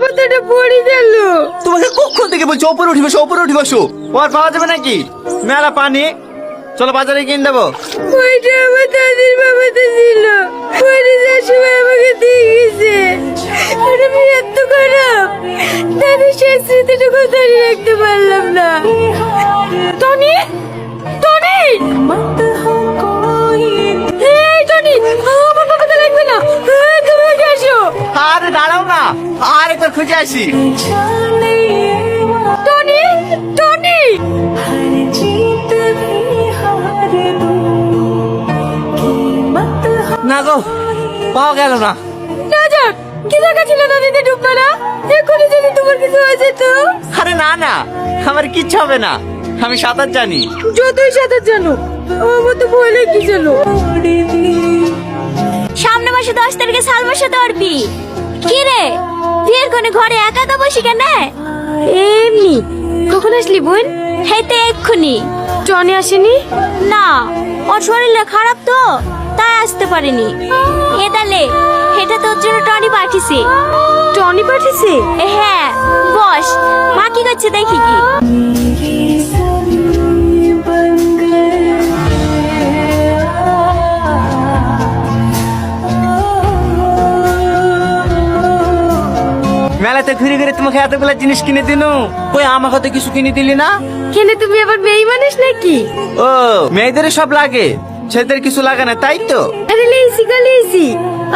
পাতাটা পড়ে গেল। তোমাকে কখন থেকে বলছি ওপরে উঠি বসো ওপরে উঠি বসো। ও আর পাওয়া যাবে নাকি? মেলা পানি। চলো বাজারে কিনে দেবো। ওইটা আমার দাদির বাবাতে ছিল। পড়ে যাওয়ার সময় আমাকে দিয়ে গেছে। আমি এত খারাপ। দাদির শেষ স্মৃতিটুকু ধরে রাখতে পারলাম না। টনি টনি খুঁজে আসি। Tony Tony! না গো পাওয়া গেল না। কি ছিল নদীতে না যদি তোমার কিছু হয়ে যেত? আরে না না আমার কিচ্ছু হবে না। আমি সাঁতার জানি। যতই সাঁতার জানো আমার তো ভয় লেগে গেল সামনে মাসে দশ তারিখে সালমার সাথে ওর বিয়ে কি রে? বিয়ের কোনে ঘরে একা একা বসি কেন? এমনি। কখন আসলি বোন? হেতে এক্ষুনি। টনি আসেনি? না ওর শরীরটা খারাপ তো তাই আসতে পারেনি। এদালে এটা তোর জন্য টনি পাঠিয়েছি। টনি পাঠিয়েছে? এ হ্যাঁ বস মা কি করছে দেখি কি। মেলাতে ঘুরে ঘুরে তোমাকে এতগুলো জিনিস কিনে দিনু। ওই আমাকে তো কিছু কিনে দিলি না? কেনে তুমি আবার মেয়ে মানুষ নাকি? ও মেয়েদের সব লাগে ছেলেদের কিছু লাগে না তাই তো? আরে লেইসি গো লেইসি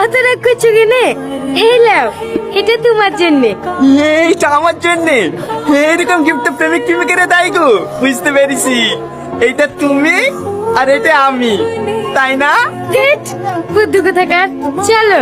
অত রাগ করছ কেনে? এই লাও এটা তোমার জন্যে। এইটা আমার জন্য। এরকম গিফট প্রেমিক প্রেমিকের তাই গো বুঝতে পেরেছি। এইটা তুমি আর এটা আমি তাই না? বুদ্ধু কোথাকার? চলো।